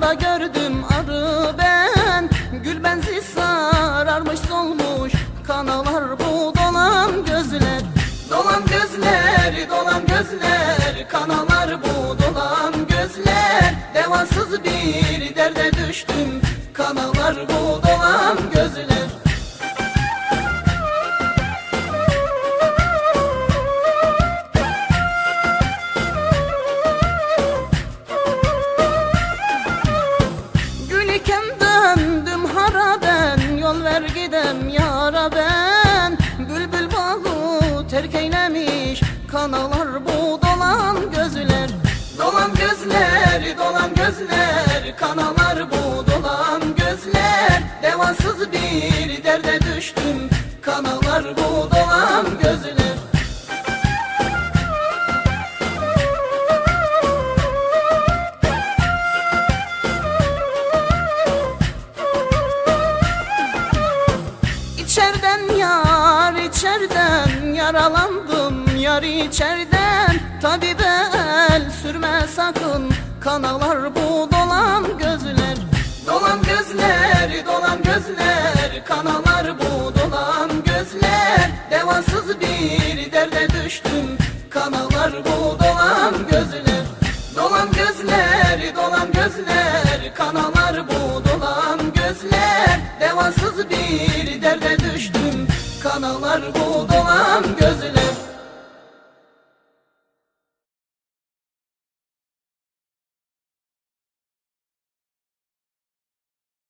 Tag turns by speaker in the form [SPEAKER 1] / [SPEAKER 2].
[SPEAKER 1] gördüm arı ben. Gül benzi sararmış solmuş. Kanalar bu dolan gözler. Dolan gözler, dolan gözler. Kanalar bu dolan gözler. Devasız bir derde düştüm. Kanalar bu dolan gözler gidem yara ben. Bülbül bağı terk eylemiş Kanalar bu dolan gözler. Dolan gözler, dolan gözler. Kanalar bu dolan gözler. Devasız bir derde düştüm. Kanalar bu dolan gözler İçerden yar içerden yaralandım yar içerden. Tabibe el sürme sakın kanalar bu dolan gözler. Dolan gözler dolan gözler kanalar bu dolan gözler. Devasız bir derde düştüm kanalar bu dolan gözler. Dolan gözler dolan gözler kanalar bu dolan gözler Devasız bir derde düştüm. Kanalar bu dolan gözler